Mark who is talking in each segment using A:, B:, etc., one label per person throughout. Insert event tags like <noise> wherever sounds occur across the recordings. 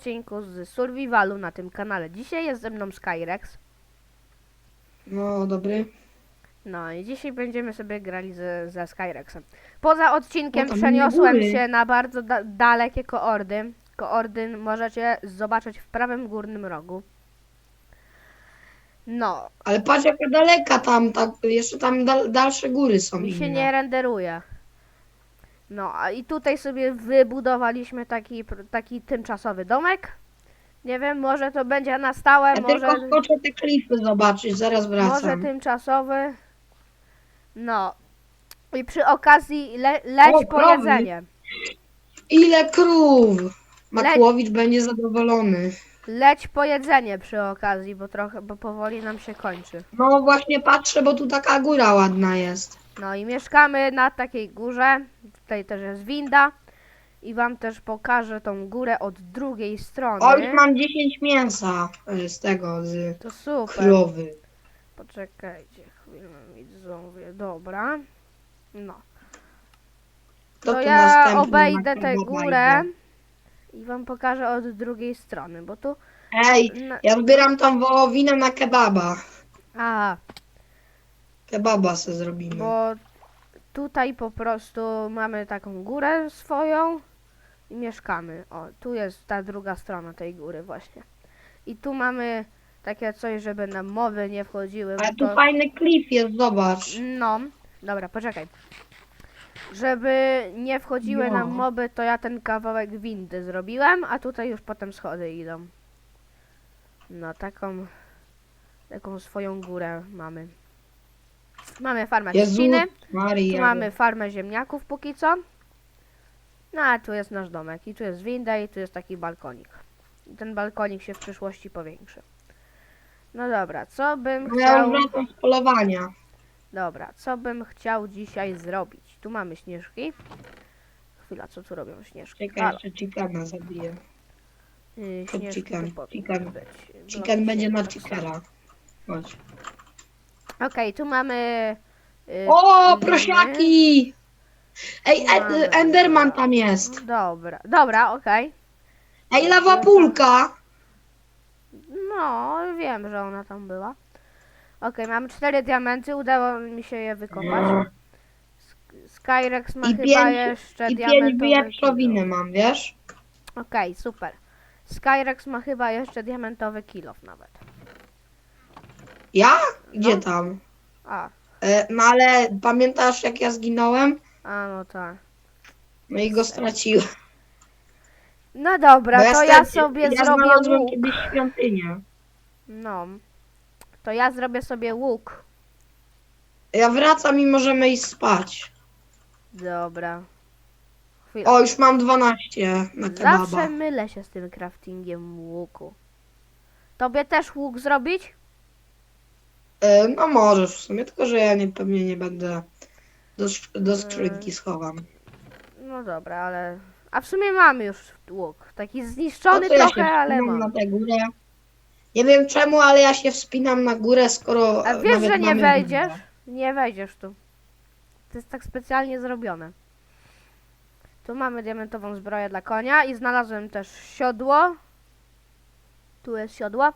A: odcinku z Survivalu na tym kanale. Dzisiaj jest ze mną Skyrex.
B: No, dobry.
A: No i dzisiaj będziemy sobie grali ze, ze Skyrexem. Poza odcinkiem
B: No
A: przeniosłem się na bardzo da dalekie koordy. Koordy możecie zobaczyć w prawym górnym rogu. No,
B: Ale patrz jaka daleka tam, tak, jeszcze tam dal, dalsze góry są
A: mi się
B: inne.
A: nie renderuje. No, a i tutaj sobie wybudowaliśmy taki, taki tymczasowy domek. Nie wiem, może to będzie na stałe,
B: Ja
A: może...
B: tylko skoczę te klify zobaczyć, zaraz
A: Może
B: wracam.
A: tymczasowy. No. I przy okazji le leć
B: O,
A: po
B: krowy.
A: jedzenie.
B: Ile krów! Makłowicz będzie zadowolony.
A: Leć po jedzenie przy okazji, bo trochę, bo powoli nam się kończy.
B: No właśnie patrzę, bo tu taka góra ładna jest.
A: No i mieszkamy na takiej górze. Tutaj też jest winda. I wam też pokażę tą górę od drugiej strony.
B: O, już mam 10 mięsa e, z tego, z
A: To super.
B: krowy.
A: Poczekajcie chwilę, widzowie. Dobra. No. To
B: tu
A: ja
B: następny
A: obejdę
B: na
A: tę górę i wam pokażę od drugiej strony, bo tu...
B: Ej,
A: Na...
B: ja zbieram tam wołowinę na kebaba.
A: Aha,
B: Kebaba se zrobimy.
A: bo tutaj po prostu mamy taką górę swoją i mieszkamy. O, tu jest ta druga strona tej góry właśnie. I tu mamy takie coś, żeby nam mowy nie wchodziły.
B: Ale
A: bo
B: tu
A: to...
B: fajny klif jest, zobacz.
A: No, dobra, poczekaj. Żeby nie wchodziły
B: No.
A: nam moby, to ja ten kawałek windy zrobiłem, a tutaj już potem schody idą. No, taką, taką swoją górę mamy. Mamy farmę
B: Jezu,
A: trzciny, tu
B: Maria.
A: mamy farmę ziemniaków póki co. No, a tu jest nasz domek i tu jest winda i tu jest taki balkonik. I ten balkonik się w przyszłości powiększy. No dobra, co bym
B: No Ja
A: chciał...
B: już wracam z polowania.
A: Dobra, co bym chciał dzisiaj zrobić? Tu mamy śnieżki. Chwila, co tu robią śnieżki?
B: Czekaj,
A: Halo,
B: jeszcze chickena zabiję. Hot
A: śnieżki
B: chicken,
A: tu powinny
B: chicken.
A: być.
B: Chicken
A: Bloki
B: będzie na chickera. Chodź.
A: Okej, tu mamy... yy,
B: O,
A: liny.
B: prosiaki! Ej,
A: Mamy.
B: e, Enderman tam jest.
A: Dobra, dobra, okej.
B: Ej, lawa pulka!
A: No, wiem, że ona tam była. Okej, mamy cztery diamenty, udało mi się je wykopać. Sk- Skyrex ma
B: I
A: chyba
B: pięć-
A: jeszcze
B: I pięć
A: diamentowe kilo.
B: mam, wiesz?
A: Okej, super. Skyrex ma chyba jeszcze diamentowy kilof nawet.
B: Ja? Gdzie
A: No.
B: tam?
A: A,
B: E, no ale pamiętasz jak ja zginąłem?
A: a no tak.
B: No i go straciłem.
A: No dobra,
B: Bo
A: to ja sobie
B: ja
A: zrobię
B: znalazłem
A: łuk.
B: kiedyś świątynię.
A: No. To ja zrobię sobie łuk.
B: Ja wracam i możemy iść spać.
A: Dobra. Chwila.
B: O, już mam 12 na kebaba.
A: Zawsze mylę się z tym craftingiem łuku. Tobie też łuk zrobić?
B: E, no możesz w sumie, tylko że ja nie, pewnie nie będę do, sk-
A: E.
B: do skrzynki schowam.
A: No dobra, ale... A w sumie mamy już łuk. Taki zniszczony
B: co ja
A: trochę,
B: się
A: ale
B: wspinam
A: mam.
B: na tę górę? Nie wiem czemu, ale ja się wspinam na górę, skoro
A: A wiesz,
B: nawet
A: że nie
B: mamy
A: wejdziesz? Nie wejdziesz tu. To jest tak specjalnie zrobione. Tu mamy diamentową zbroję dla konia i znalazłem też siodło. Tu jest siodło,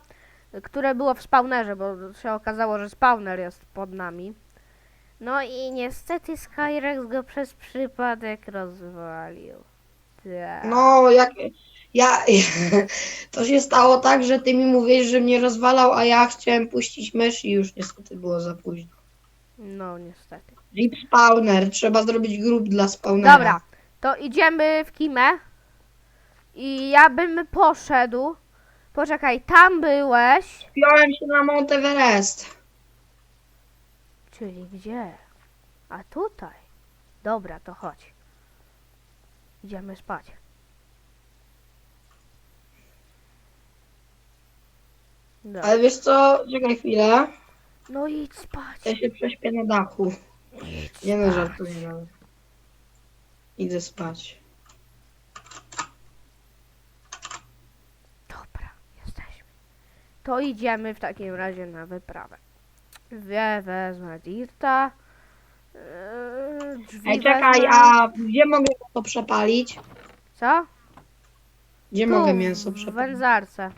A: które było w spawnerze, bo się okazało, że spawner jest pod nami. No i niestety Skyrex go przez przypadek rozwalił. Tak.
B: No, jak ja. <laughs> To się stało tak, że ty mi mówisz, że mnie rozwalał, a ja chciałem puścić mysz i już niestety było za późno.
A: No niestety.
B: Rip spawner, trzeba zrobić grup dla spawnera.
A: Dobra, to idziemy w Kimę. I ja bym poszedł. Poczekaj, tam byłeś.
B: Wziąłem się na Mount Everest.
A: Czyli gdzie? A tutaj. Dobra, to chodź. Idziemy spać. Dobra.
B: Ale wiesz co, czekaj chwilę.
A: No idź spać.
B: Ja się prześpię na dachu.
A: Idź
B: Nie no,
A: spać.
B: żartuję nawet. Idę spać.
A: Dobra, jesteśmy. To idziemy w takim razie na wyprawę. Wie, wezmę Dirta. Yy, drzwi
B: Ej, czekaj,
A: wezmę.
B: a gdzie mogę to przepalić?
A: Co?
B: Gdzie
A: Tu,
B: mogę mięso
A: w
B: przeprowadzić?
A: wędzarce.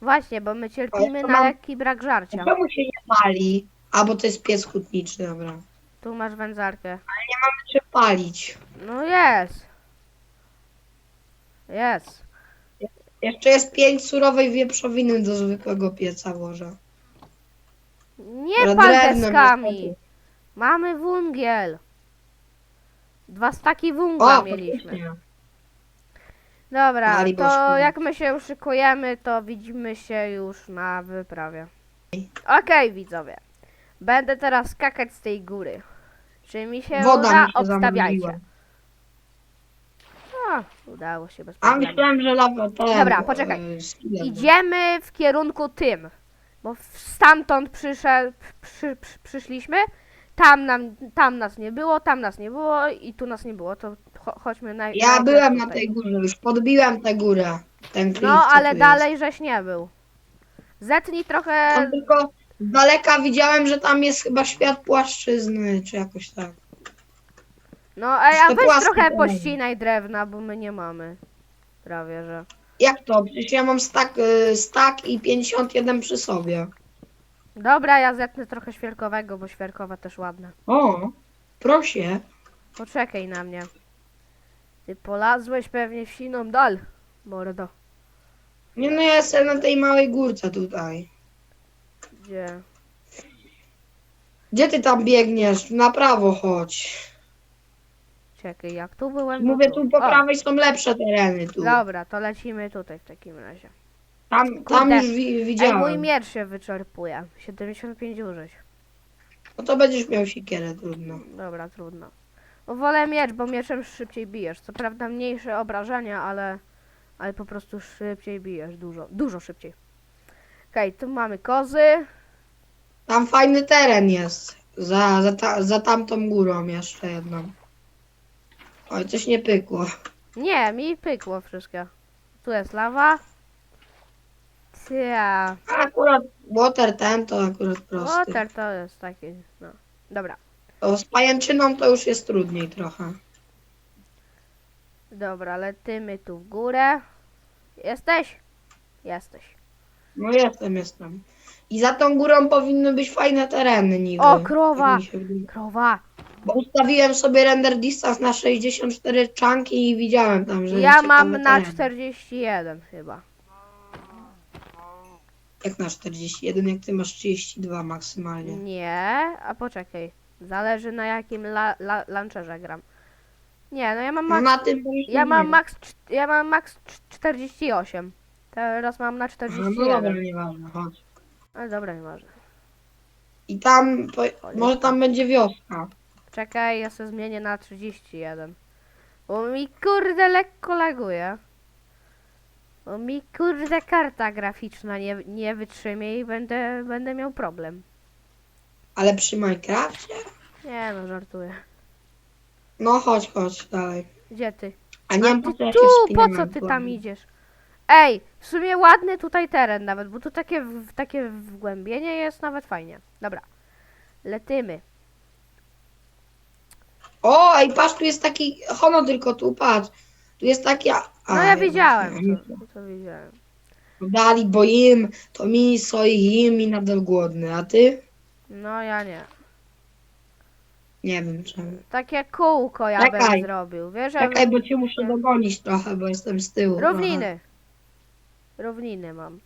A: Właśnie, bo my cierpimy
B: to
A: na
B: mam-
A: lekki brak żarcia.
B: Czemu się nie pali? A, bo to jest piec hutniczy, dobra.
A: Tu masz wędzarkę.
B: Czy palić?
A: No jest. Jest.
B: Jeszcze jest pięć surowej wieprzowiny do zwykłego pieca włożę.
A: Nie pal deskami.
B: niestety.
A: Mamy wungiel. Dwa staki wungla mieliśmy.
B: faktycznie.
A: Dobra, to jak my się uszykujemy, to widzimy się już na wyprawie. Okej, widzowie. Będę teraz skakać z tej góry. Czy mi się
B: Woda
A: uda?
B: mi się
A: Obstawiajcie.
B: zamroziła.
A: O, udało się bez
B: A
A: problemu.
B: myślałem, że lawa ten,
A: Dobra, poczekaj.
B: e.
A: Idziemy w kierunku tym, bo w- stamtąd przyszedł, przy, przy, przyszliśmy, tam, nam, tam nas nie było, tam nas nie było i tu nas nie było, to cho, chodźmy na
B: Ja
A: najpierw
B: byłem na tej górze, już podbiłem tę górę. Ten klif,
A: No,
B: co
A: ale
B: tu
A: dalej żeś nie był. Zetnij
B: Jest.
A: trochę,
B: Tam tylko z daleka widziałem, że tam jest chyba świat płaszczyzny, czy jakoś tak.
A: No ej, a
B: to
A: weź trochę
B: teren.
A: pościnaj drewna, bo my nie mamy. Prawie, że.
B: Jak to? Przecież ja mam stack, y, stack i 51 przy sobie.
A: Dobra, ja zetnę trochę świerkowego, bo świerkowa też ładne.
B: O, proszę.
A: Poczekaj na mnie. Ty polazłeś pewnie w siną dal, mordo.
B: Nie no, ja jestem na tej małej górce tutaj.
A: Gdzie?
B: Gdzie ty tam biegniesz? Na prawo chodź.
A: Czekaj, jak tu byłem? to
B: Mówię, tu po
A: O,
B: prawej są lepsze tereny tu.
A: Dobra, to lecimy tutaj w takim razie.
B: Tam, tam
A: Kurde.
B: już wi-
A: Ej, mój miecz się wyczerpuje. 75 użyć.
B: No to będziesz miał siekierę, trudno.
A: Dobra, trudno. No wolę miecz, bo mieczem szybciej bijesz. Co prawda mniejsze obrażenia, ale, ale po prostu szybciej bijesz. Dużo, dużo szybciej. Okej, tu mamy kozy.
B: Tam fajny teren jest. Za, za, ta, za tamtą górą jeszcze jedną. Oj, coś nie pykło.
A: Nie, mi pykło wszystko. Tu jest lawa. Tia.
B: A Akurat water ten to akurat prosty.
A: Water to jest taki, no. Dobra,
B: To z pajęczyną to już jest trudniej trochę.
A: dobra, lecimy tu w górę. Jesteś? Jesteś.
B: No jestem, jestem. I za tą górą powinny być fajne tereny niby.
A: O, krowa!
B: Tak mi się wydaje.
A: Krowa.
B: Bo ustawiłem sobie render distance na 64 czanki i widziałem tam, że
A: Ja
B: ciekawe
A: mam na
B: tereny.
A: 41 chyba.
B: Jak na 41, jak ty masz 32 maksymalnie.
A: Nie, a poczekaj. Zależy na jakim la, la, launcherze gram. Nie, no ja mam
B: No
A: max,
B: na tym
A: ja mam max, cz- ja mam max cz- 48. Teraz mam na
B: Aha, No dobra,
A: 41.
B: nieważne, chodź.
A: Ale dobra, nieważne.
B: I tam, po, może tam będzie wioska.
A: Czekaj, ja sobie zmienię na 31. Bo mi kurde lekko laguje. Bo mi kurde karta graficzna nie, nie wytrzymie i będę, będę miał problem.
B: Ale przy Minecrafcie?
A: Nie no, żartuję.
B: No chodź, chodź dalej.
A: Gdzie ty?
B: A nie
A: ty
B: po co ja się
A: tu, po
B: wspinam
A: co ty tam idziesz? Ej, w sumie ładny tutaj teren nawet, bo tu takie, w- takie wgłębienie jest nawet fajnie. Dobra, letymy.
B: O, ej, patrz, tu jest taki, hono tylko tu, patrz. Tu jest taki, a...
A: No ja widziałem, to, to widziałem.
B: Dali, bo im, to mi soi im i nadal głodny, a ty?
A: No ja nie.
B: Nie wiem czemu.
A: Takie kółko ja
B: Czekaj.
A: bym zrobił, wiesz? ja
B: Czekaj, bo cię muszę dogonić trochę, bo jestem z tyłu.
A: Równiny. Równiny mam.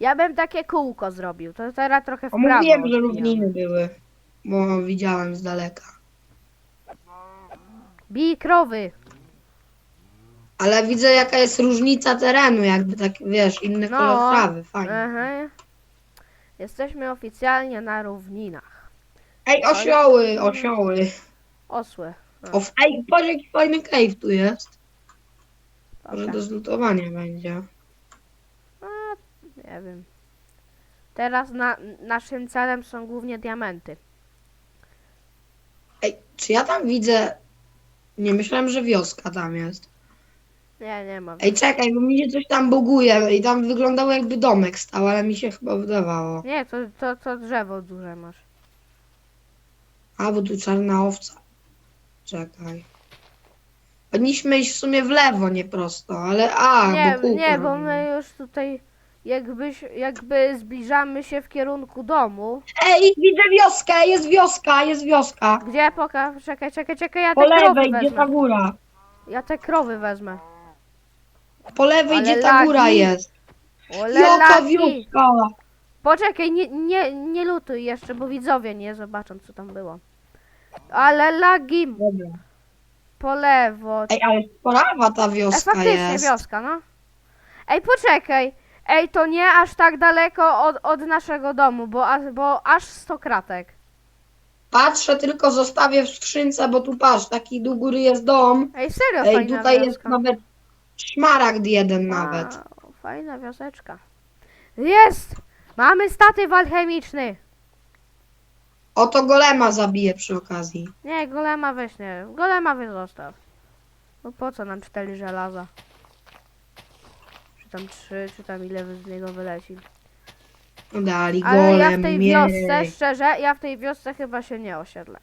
A: Ja bym takie kółko zrobił, to teraz trochę w
B: Trochę. O,
A: prawo.
B: mówiłem, że równiny były, bo widziałem z daleka.
A: Bij krowy.
B: Ale widzę jaka jest różnica terenu, jakby tak, wiesz, inny
A: No.
B: kolor trawy, fajnie.
A: Aha. Jesteśmy oficjalnie na równinach.
B: Ej, osioły, osioły.
A: Osły.
B: O, ej, patrz jaki fajny cave tu jest. Może
A: Dobra.
B: do zlutowania będzie.
A: Nie wiem. Teraz na, naszym celem są głównie diamenty.
B: Ej, czy ja tam widzę... Nie, myślałem, że wioska tam jest.
A: Nie, nie ma.
B: Ej, czekaj, bo mi się coś tam buguje i tam wyglądało jakby domek stał, ale mi się chyba wydawało.
A: Nie, to, to, to drzewo duże masz.
B: A, bo tu czarna owca. Czekaj. Powinniśmy iść w sumie w lewo, nie prosto, ale a,
A: nie,
B: bo kółko
A: nie, bo
B: robimy.
A: my już tutaj jakbyś, jakby zbliżamy się w kierunku domu.
B: Ej, widzę wioskę, jest wioska, jest wioska.
A: Gdzie pokaż? Czekaj, czekaj, czekaj, ja
B: Po
A: te krowy
B: lewej, gdzie ta
A: wezmę.
B: góra?
A: Ja te krowy wezmę.
B: Po lewej,
A: Ale
B: gdzie ta
A: lagi.
B: góra jest.
A: Ole
B: Jaka wioska!
A: Poczekaj, nie, nie, nie lutuj jeszcze, bo widzowie nie zobaczą co tam było. Ale lagi
B: Dobra.
A: po lewo.
B: Ej, ale sprawa ta
A: E,
B: wioska
A: faktycznie
B: jest.
A: wioska, no. Ej, poczekaj. Ej, to nie aż tak daleko od, od naszego domu, bo, a- bo aż 100 kratek.
B: Patrzę, tylko zostawię w skrzynce, bo tu patrz, taki do góry jest dom.
A: Ej, serio
B: Ej,
A: fajna
B: tutaj jest
A: wioska.
B: nawet szmaragd jeden nawet.
A: Wow, fajna wioseczka. Jest! Mamy statyw alchemiczny.
B: Oto golema zabiję przy okazji.
A: Nie, golema weź nie. Golema weź zostaw. No po co nam cztery żelaza? Tam trzy, czy tam ile z niego wyleci.
B: Dali
A: Ale
B: golem,
A: ja w tej
B: miej.
A: wiosce, szczerze, ja w tej wiosce chyba się nie osiedlę.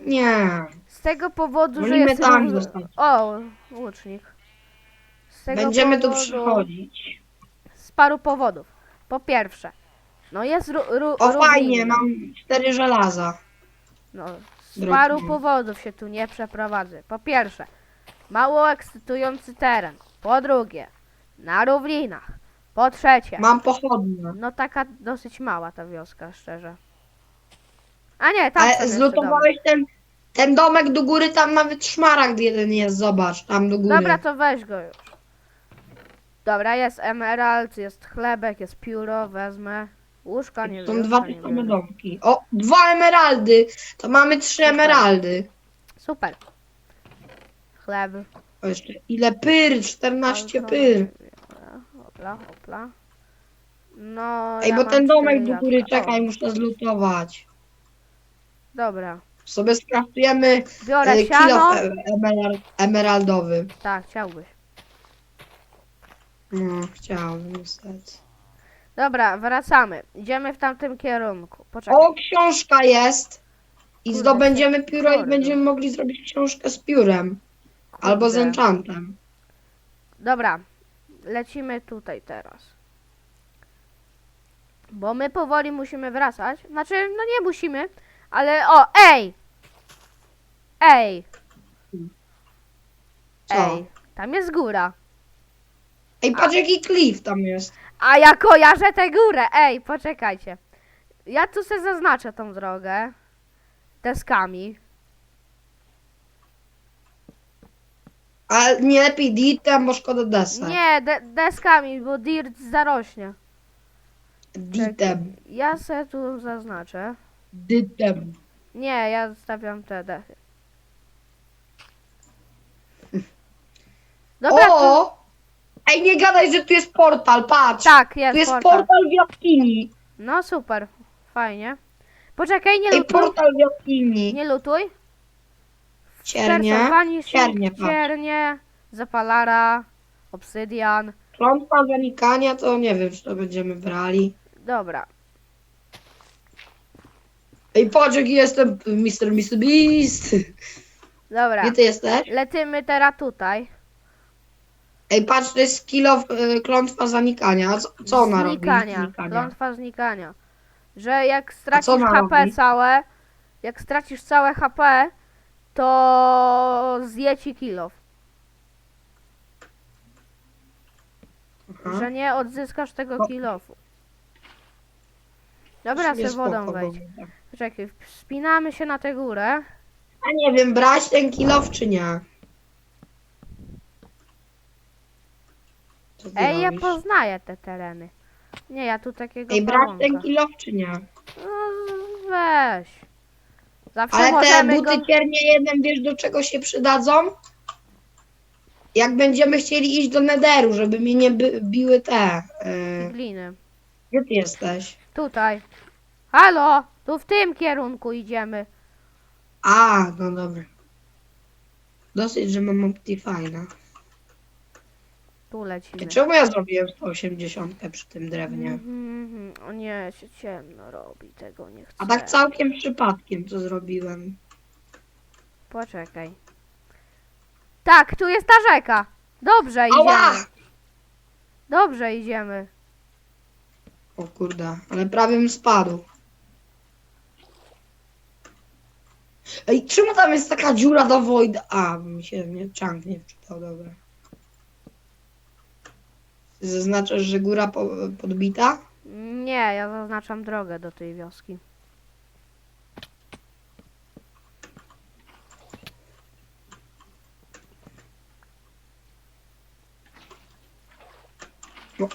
B: Nie.
A: Z tego powodu, że
B: Wolimy
A: jest...
B: tam zostać.
A: O, łucznik. Z tego
B: Będziemy tu
A: powodu,
B: przychodzić.
A: Z paru powodów. Po pierwsze, no jest ru, ru,
B: O fajnie,
A: równinny.
B: mam cztery żelaza.
A: No, z
B: Drogi
A: paru
B: mój.
A: powodów się tu nie przeprowadzę. Po pierwsze, mało ekscytujący teren. Po drugie, na równinach. Po trzecie,
B: Mam pochodnie.
A: no taka dosyć mała ta wioska, szczerze. A nie, tam są
B: Ale
A: jeszcze domy.
B: zlutowałeś ten, ten domek do góry, tam nawet szmaragd jeden jest, zobacz, tam do góry.
A: Dobra, to weź go już. Dobra, jest emerald, jest chlebek, jest pióro, wezmę. Łóżka nie
B: Są
A: wiem.
B: dwa
A: nie
B: same
A: wiem.
B: domki. O, dwa emeraldy. To mamy trzy emeraldy.
A: Super. Chleb.
B: O, jeszcze ile pyr? 14 pyr.
A: Hopla, hopla. No.
B: Ej,
A: ja
B: bo
A: mam
B: ten domek
A: cztery
B: do góry,
A: jabłka.
B: czekaj, muszę zlutować.
A: Dobra.
B: Sobie skraftujemy
A: Biorę
B: e,
A: siano.
B: kilo e, emerald, emeraldowy.
A: Tak, chciałbyś.
B: No, chciałbym niestety.
A: Dobra, wracamy. Idziemy w tamtym kierunku. Poczekaj.
B: O, książka jest. I
A: Kurde,
B: zdobędziemy pióro i
A: kurde.
B: będziemy mogli zrobić książkę z piórem. Albo z
A: Kurde.
B: enchantem.
A: Dobra. Lecimy tutaj teraz. Bo my powoli musimy wracać. Znaczy, no nie musimy, ale o, ej! Ej!
B: Co?
A: Ej! Tam jest góra.
B: Ej, patrz jaki klif tam jest.
A: A ja kojarzę tę górę. Ej, poczekajcie. Ja tu sobie zaznaczę tą drogę. Deskami.
B: A nie lepiej ditem, bo szkoda desek.
A: Nie, de deskami, bo dirt zarośnie.
B: Ditem.
A: Ja se tu zaznaczę.
B: Ditem.
A: Nie, ja stawiam te dechy. <laughs> Dobra,
B: o! Ej, nie gadaj, że tu jest portal, patrz.
A: tak, jest,
B: tu jest
A: portal.
B: portal w jaskini.
A: No super, fajnie. Poczekaj, nie
B: Ej,
A: lutuj.
B: portal w jaskini.
A: Nie lutuj.
B: Ciernie.
A: Się-
B: Ciernie.
A: Ciernie, zapalara, obsydian.
B: Klątwa zanikania to nie wiem, czy to będziemy brali.
A: Dobra.
B: Ej, patrz jaki jestem Mr. Mr. Beast.
A: Dobra.
B: Gdzie ty jesteś?
A: Letymy teraz tutaj.
B: Ej, patrz, to jest kilo y, klątwa zanikania. A Co, co ona robi? Znikania.
A: Klątwa znikania. Że jak stracisz
B: ona
A: HP
B: robi?
A: całe, jak stracisz całe HP, to zje ci kilof.
B: Aha.
A: Że nie odzyskasz tego
B: No.
A: kilofu. Dobra, se wodą wejdź. Czekaj, wspinamy się na tę górę.
B: A nie wiem, brać ten kilof czy nie? Co ty
A: Ej, ja
B: robisz?
A: poznaję te tereny. Nie, ja tu takiego
B: Ej, brać ten kilof czy nie?
A: No, weź. Zawsze
B: Ale te
A: możemy
B: buty
A: go...
B: ciernie jeden, wiesz do czego się przydadzą? Jak będziemy chcieli iść do Nederu, żeby mnie nie by, biły te. Yy,
A: gliny.
B: gdzie ty jesteś?
A: Tutaj. Halo, tu w tym kierunku idziemy.
B: A, no dobra. Dosyć, że mam Optifine'a.
A: Tu lecimy.
B: Czemu ja zrobiłem 180 przy tym drewnie?
A: Mhm, mhm. O nie, się ciemno robi, tego nie chcę.
B: A tak całkiem przypadkiem to zrobiłem.
A: Poczekaj. Tak, tu jest ta rzeka. Dobrze
B: Ała!
A: idziemy. Dobrze idziemy.
B: O kurde, ale prawie bym spadł. Ej, czemu tam jest taka dziura do Wojda? A, mi się nie, chunk nie wczytał, dobra. Zaznaczasz, że góra po, podbita?
A: Nie, ja zaznaczam drogę do tej wioski.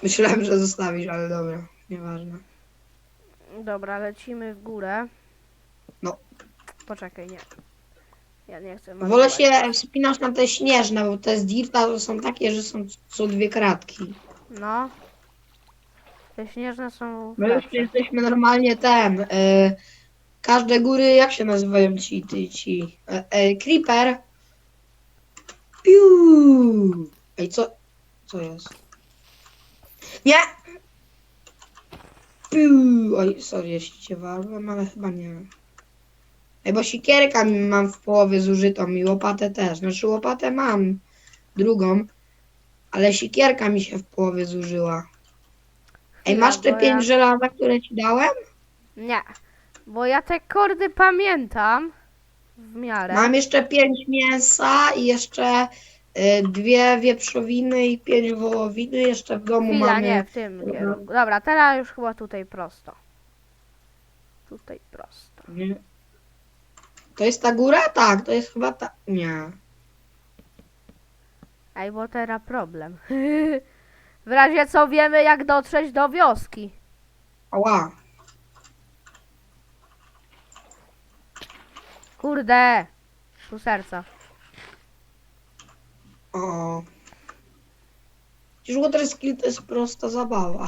B: Myślałem, że zostawisz, ale dobra, nieważne.
A: Dobra, lecimy w górę.
B: No.
A: Poczekaj, nie. Ja nie chcę.
B: Wolę się wspinać na te śnieżne, bo te z dirta to są takie, że są co dwie kratki.
A: No. Te śnieżne są.
B: My już jesteśmy normalnie ten. Y, każde góry, jak się nazywają ci, ci, ci. E, e, creeper. Piu. Ej, co? Co jest? Nie! Piu. Oj, sorry, jeśli cię walłem, ale chyba nie. Ej, bo sikierka mi mam w połowie zużytą i łopatę też. Znaczy łopatę mam drugą, ale sikierka mi się w połowie zużyła. Ej, masz te
A: bo
B: pięć
A: ja-
B: żelaza, które ci dałem?
A: Nie. Bo ja te kordy pamiętam. W miarę.
B: Mam jeszcze pięć mięsa i jeszcze y, dwie wieprzowiny i pięć wołowiny. Jeszcze w domu
A: Chwila,
B: mamy.
A: nie, w tym kierunku. Dobra, teraz już chyba tutaj prosto. Tutaj prosto.
B: Nie. To jest ta góra? Tak, to jest chyba ta. Nie.
A: Ej, bo teraz problem. <laughs> w razie co wiemy jak dotrzeć do wioski.
B: Ała.
A: Kurde. Tu serca.
B: O. Przecież Water Skill to jest prosta zabawa.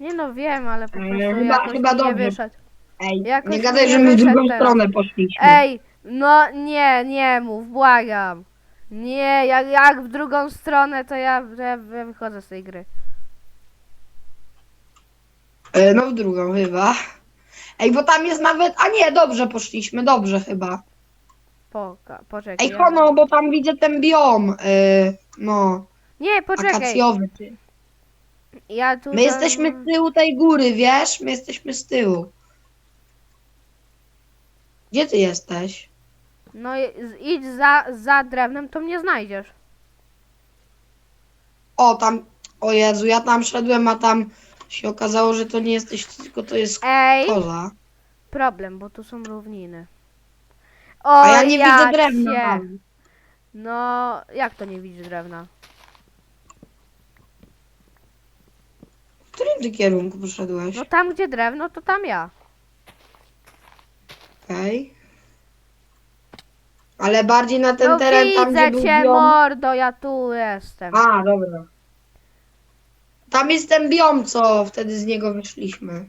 A: Nie no wiem, ale po prostu
B: Eee, chyba-
A: jakoś
B: chyba
A: nie
B: dobrze.
A: wyszedł.
B: Ej,
A: Jakoś
B: nie gadaj,
A: nie
B: że my w
A: wyszedł
B: drugą
A: teraz.
B: stronę poszliśmy.
A: Ej, no nie, nie mów, błagam. Nie, jak, jak w drugą stronę, to ja, ja wychodzę z tej gry.
B: E, No w drugą chyba. Ej, bo tam jest nawet. A nie, dobrze poszliśmy, dobrze chyba.
A: Poka, poczekaj.
B: Ej,
A: ja-
B: Hono, bo tam widzę ten biom. e, No,
A: Nie, poczekaj.
B: akacjowy.
A: Ja tu
B: My jesteśmy z tyłu tej góry, wiesz? My jesteśmy z tyłu. Gdzie ty jesteś?
A: No idź za, za drewnem, to mnie znajdziesz.
B: O, tam. O Jezu, ja tam szedłem, a tam się okazało, że to nie jesteś, ty, tylko to jest
A: Ej,
B: koza.
A: problem, bo tu są równiny. O,
B: A ja nie widzę drewna. Tam.
A: No, jak to nie widzisz drewna?
B: W którym ty kierunku poszedłeś?
A: No tam, gdzie drewno, to tam ja.
B: Okej. Ale bardziej na ten
A: no
B: teren, tam gdzie
A: widzę
B: był
A: cię,
B: biom.
A: mordo, ja tu jestem.
B: A, dobra. Tam jest ten biom, co wtedy z niego wyszliśmy.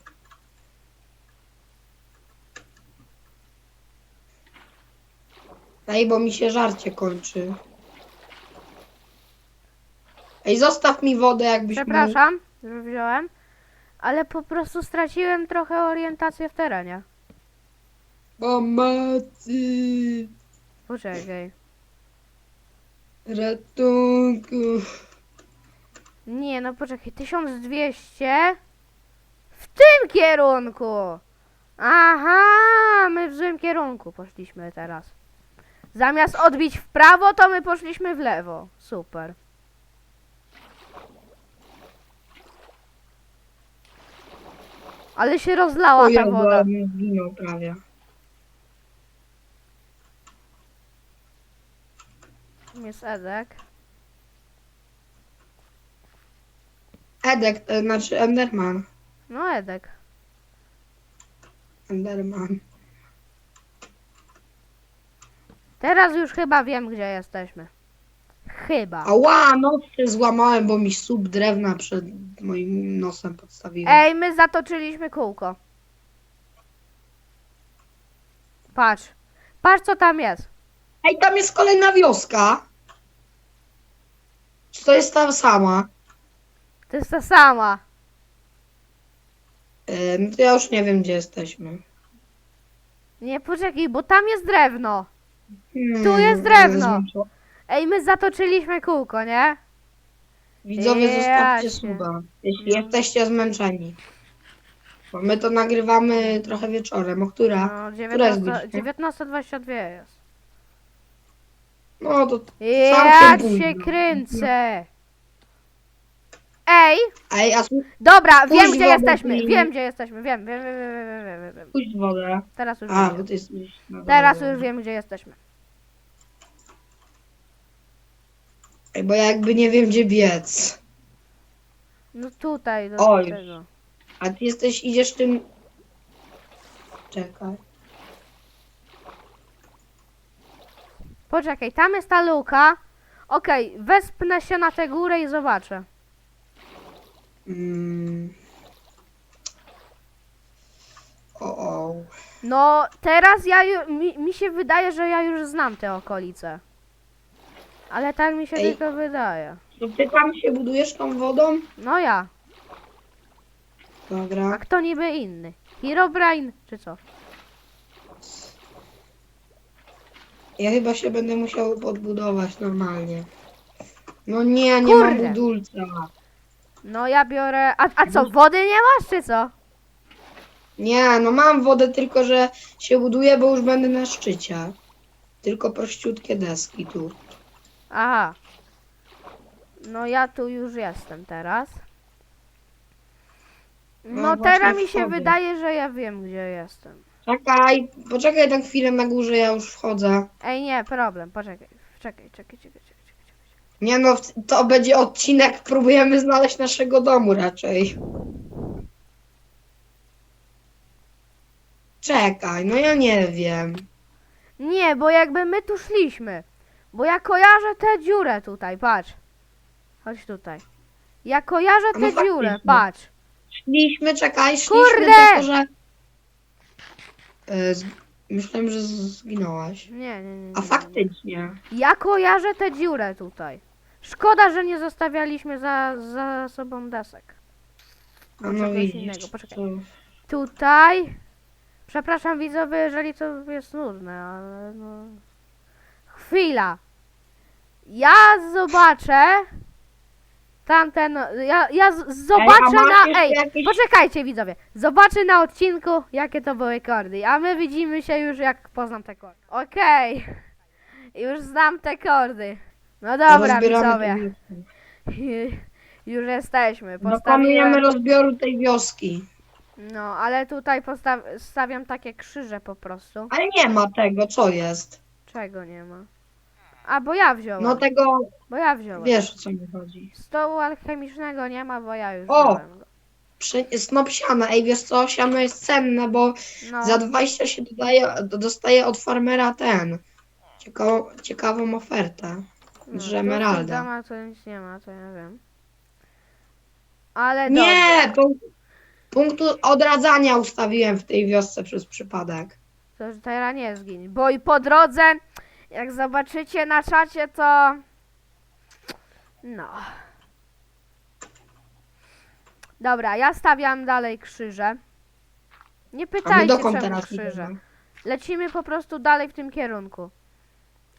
B: Ej, bo mi się żarcie kończy. Ej, zostaw mi wodę, jakbyś mógł.
A: Przepraszam, że wziąłem, ale po prostu straciłem trochę orientację w terenie.
B: Pomocy,
A: Poczekaj.
B: ratunku.
A: Nie, no poczekaj, 1200 w tym kierunku. Aha, my w złym kierunku poszliśmy teraz. Zamiast odbić w prawo, to my poszliśmy w lewo. Super. Ale się rozlała ta woda.
B: bym zginął prawie.
A: Jest Edek.
B: Edek, to znaczy Enderman.
A: No Edek.
B: Enderman.
A: Teraz już chyba wiem, gdzie jesteśmy. Chyba.
B: Ała, nos się złamałem, bo mi słup drewna przed moim nosem podstawiłem.
A: Ej, my zatoczyliśmy kółko. Patrz. Patrz, co tam jest.
B: Ej, tam jest kolejna wioska. Czy to jest ta sama?
A: To jest ta sama.
B: E, no to ja już nie wiem, gdzie jesteśmy.
A: Nie, poczekaj, bo tam jest drewno.
B: Hmm,
A: Tu jest drewno. Ej, my zatoczyliśmy kółko, nie?
B: Widzowie, zostawcie suba, jeśli
A: No.
B: jesteście zmęczeni. Bo my to nagrywamy trochę wieczorem. O która?
A: No,
B: Która jest
A: 19
B: godzina?
A: 19.22 jest.
B: No to
A: Ja się kręcę. Ej,
B: Ej, a
A: dobra,
B: Pójdź
A: wiem gdzie
B: wodę,
A: jesteśmy, wiem gdzie jesteśmy, wiem, wiem, wiem, wiem, wiem, wiem, wiem, wiem.
B: puść wodę.
A: Teraz już
B: A,
A: wiem.
B: bo ty jesteś na
A: Teraz
B: dole.
A: już wiem gdzie jesteśmy.
B: Ej, bo ja jakby nie wiem gdzie biec.
A: No tutaj, do
B: O, już.
A: tego.
B: A ty jesteś, idziesz tym... Czekaj.
A: Poczekaj, tam jest ta luka. Okej, wespnę się na tę górę i zobaczę.
B: Mm. O, o.
A: No, teraz ja ju, mi, mi się wydaje, że ja już znam te okolice. Ale tak mi się
B: Ej.
A: tylko wydaje.
B: To ty tam się budujesz tą wodą?
A: No ja. A
B: Dobra.
A: kto niby inny? Herobrine czy co?
B: Ja chyba się będę musiał podbudować normalnie. No nie, nie mam
A: Kurde.
B: budulca.
A: No ja biorę... A, a co, wody nie masz czy co?
B: Nie, no mam wodę, tylko że się buduję, bo już będę na szczycie. Tylko prościutkie deski tu.
A: Aha. No ja tu już jestem teraz.
B: No
A: No
B: właśnie
A: teraz mi się wydaje, że ja wiem gdzie jestem.
B: Czekaj, poczekaj tam chwilę na górze, ja już wchodzę.
A: Ej nie, problem, poczekaj. Czekaj, czekaj, czekaj, czekaj, czekaj. czekaj.
B: Nie no, to będzie odcinek, próbujemy znaleźć naszego domu raczej. Czekaj, no ja nie wiem.
A: Nie, bo jakby my tu szliśmy. Bo ja kojarzę tę dziurę tutaj, patrz. Chodź tutaj. Ja kojarzę
B: no
A: tę dziurę,
B: faktycznie.
A: patrz.
B: Szliśmy, czekaj, szliśmy
A: Kurde!
B: tylko, że... E, z... Myślałem, że zginąłaś.
A: Nie, nie, nie. nie,
B: A
A: nie.
B: faktycznie.
A: Ja kojarzę tę dziurę tutaj. Szkoda, że nie zostawialiśmy za, za sobą desek.
B: A no
A: czegoś
B: widzisz,
A: innego, poczekaj.
B: to...
A: Tutaj. Przepraszam widzowie, jeżeli to jest nudne, ale no. Chwila. Ja zobaczę. Tamten. Ja, ja z- zobaczę
B: masz
A: na.
B: jeszcze
A: Ej,
B: jakieś-
A: poczekajcie widzowie. Zobaczę na odcinku, jakie to były kordy. A my widzimy się już, jak poznam te kordy. Okej. <laughs> Już znam te kordy. No dobra,
B: rozbieramy
A: widzowie.
B: tę wioskę. <laughs>
A: Już jesteśmy.
B: Dokonujemy
A: Postawiłem.
B: rozbioru tej wioski.
A: No, ale tutaj postaw... stawiam takie krzyże po prostu.
B: Ale nie ma tego, co jest.
A: Czego nie ma? A, bo ja wziąłem.
B: No tego,
A: Bo ja wziąłem.
B: wiesz o co mi chodzi.
A: Stołu alchemicznego nie ma, bo ja już
B: O!
A: wziąłem go.
B: Prze- snop siana, ej wiesz co, siano jest cenne, bo
A: No,
B: za 20 się dodaje, do- dostaje od farmera ten. Ciekawą, ciekawą ofertę.
A: no,
B: że
A: tu
B: emeralda.
A: ma, to nic nie ma, to ja wiem. Ale
B: Nie! Punkt, punktu odradzania ustawiłem w tej wiosce przez przypadek.
A: To już teraz nie zgiń. Bo i po drodze, jak zobaczycie na czacie, to... No. Dobra, ja stawiam dalej krzyże. Nie pytajcie czemu
B: teraz
A: krzyże.
B: idziemy?
A: Lecimy po prostu dalej w tym kierunku.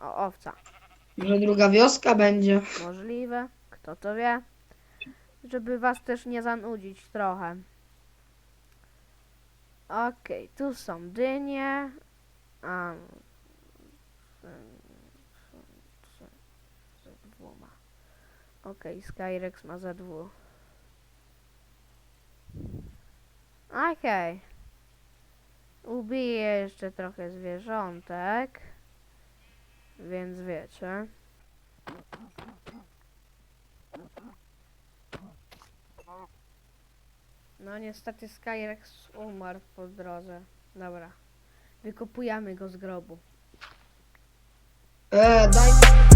A: O, owca.
B: Może druga wioska będzie.
A: Możliwe. Kto to wie? Żeby was też nie zanudzić trochę. Okej, tu są dynie. A, z- z- z dwoma. Okej, Skyrex ma za dwu. Okej. Ubiję jeszcze trochę zwierzątek. Więc wiecie. No niestety Skyrex umarł po drodze. Dobra. Wykopujemy go z grobu.
B: Ee, Diamond